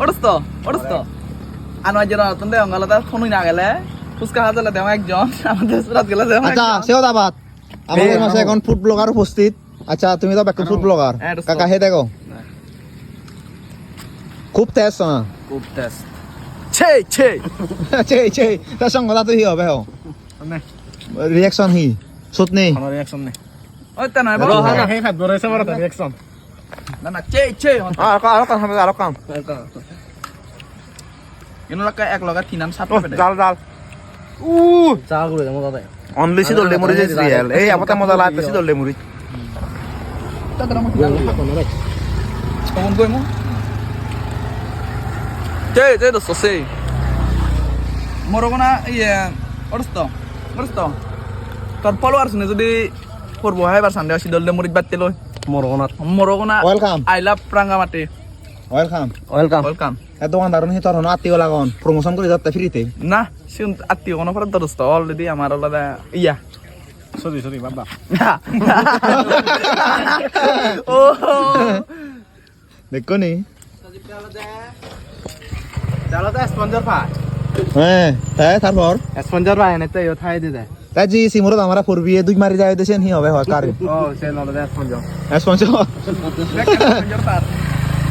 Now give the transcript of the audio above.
ওড়স তো ওড়স তো আনোয়ার জেরা নতুন দে অঙ্গালতা ফোনই না গেলে ফুচকা হাজালে দেওয়া একজন আমাদের সুরাত গেলে দেওয়া আচ্ছা সেও দাবাত আমাদের মাঝে এখন ফুড ব্লগার উপস্থিত। আচ্ছা তুমি তো ব্যাক ফুড ব্লগার হ্যাঁ, কাকা হে দেখো। খুব তেজ না খুব টেস্ট ছে ছে ছে ছে তার সঙ্গে তো হি হবে হো রিয়াকশন হি সুত নেই কোনো রিয়াকশন নেই। ওই তা নয় বলো, হ্যাঁ। খাদ্য রয়েছে বড় রিয়াকশন না না ছে ছে আর আর কাম আর কাম লাকা এক লগা তিনান সাত পেটে। জাল জাল। উ করে সিরিয়াল এই আপতে মজা তাদের আমার কমন দোস্ত মরগনা ইয়ে তোর ফলোয়ার্স নে যদি করব হয় এবার সানডে আসি দললে মরিত বাড়তে লই মরগনাত মরগনা welcome I love Rangamati welcome welcome welcome এ দোকানদার নি তোর হনো আত্মীয় লাগান প্রমোশন করে যাতে ফ্রিতে? না সিন আত্মীয় কোনো ফরক দরস্ত অলরেডি আমার আলাদা ইয়া। সরি সরি বাবা। ও দেখো নি চালো তো স্পঞ্জর পায় হ্যাঁ তাই তারপর? স্পঞ্জর পায় না তো ইও থাই দি দেয় তাই জি সিমুরত আমরা ফুরবি দুই মারি যায় দেছেন হি হবে হয় কারে ও সে নলে দেয় স্পন্সর তার